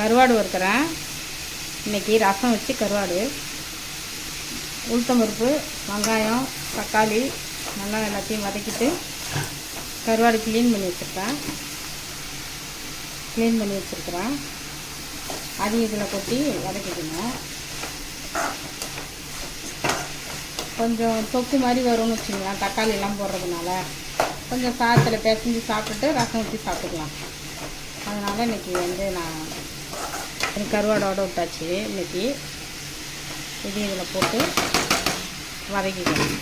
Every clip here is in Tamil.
கருவாடு வறுக்கிறேன். இன்றைக்கி ரசம் வச்சு கருவாடு. உளுத்தம்பருப்பு வெங்காயம் தக்காளி நல்லா எல்லாத்தையும் வதக்கிட்டு கருவாடு க்ளீன் பண்ணி வச்சுருக்கேன். க்ளீன் பண்ணி வச்சுருக்குறேன். அதையும் இதில் கொட்டி வதக்கிக்கணும். கொஞ்சம் தொக்கு மாதிரி வரும்னு வச்சுக்கலாம் தக்காளி எல்லாம் போடுறதுனால. கொஞ்சம் சாதத்தில் பிசைஞ்சு சாப்பிட்டுட்டு ரசம் ஊற்றி சாப்பிட்டுக்கலாம். அதனால் இன்றைக்கி வந்து நான் எனக்கு கருவாடோட விட்டாச்சு இன்றைக்கி இது இதில் போட்டு வதக்கிக்கலாம்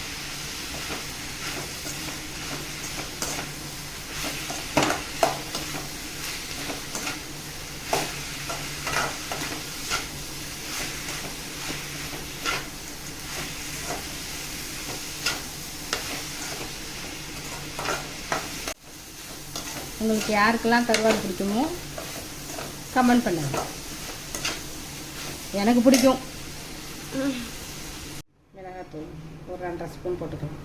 உங்களுக்கு யாருக்கெல்லாம் கருவாடு பிடிக்குமோ கமெண்ட் பண்ணுங்கள் எனக்கு பிடிக்கும். மிளகாத்தூள் ஒரு ரெண்டரை ஸ்பூன் போட்டுக்கலாம்.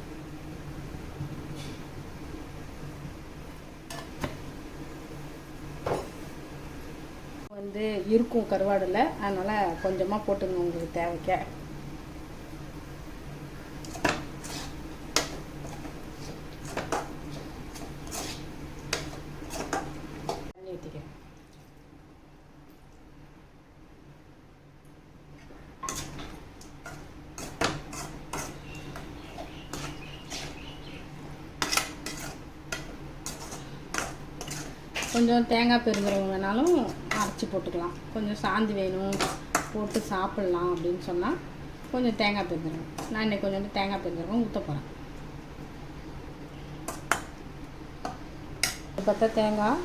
வந்து இருக்கும் கருவாடில் அதனால் கொஞ்சமாக போட்டுங்க உங்களுக்கு தேவைக்க தண்ணி ஊற்றிக்கிறேன் கொஞ்சம் தேங்காய் பெருங்கிறவங்க வேணாலும் அரைச்சி போட்டுக்கலாம். கொஞ்சம் சாந்தி வேணும் போட்டு சாப்பிட்லாம் அப்படின்னு சொன்னால் கொஞ்சம் தேங்காய் பெருங்கிறோம் நான் இன்னைக்கு கொஞ்சம் தேங்காய் பெருங்கிறவங்க ஊற்ற போகிறேன் பார்த்தா தேங்காய்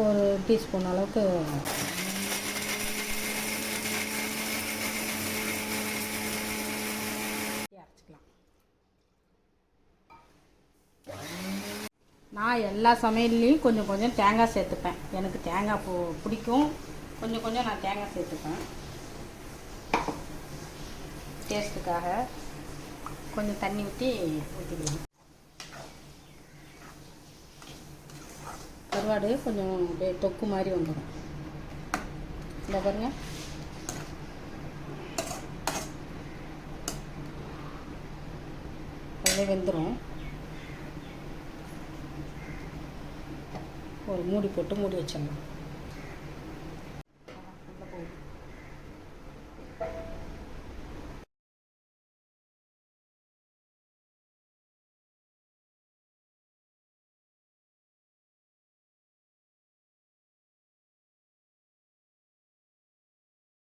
ஒரு டீஸ்பூன் அளவுக்கு நான் எல்லா சமையல்லையும் கொஞ்சம் கொஞ்சம் தேங்காய் சேர்த்துப்பேன். எனக்கு தேங்காய் பூ பிடிக்கும். கொஞ்சம் கொஞ்சம் நான் தேங்காய் சேர்த்துப்பேன். டேஸ்ட்டுக்காக கொஞ்சம் தண்ணி ஊற்றி ஊற்றிக்கிறேன் கருவாடு கொஞ்சம் அப்படியே தொக்கு மாதிரி வந்துடும். இந்த பாருங்க. அப்படியே வெந்துடும் ஒரு மூடி போட்டு மூடி வச்சிடலாம்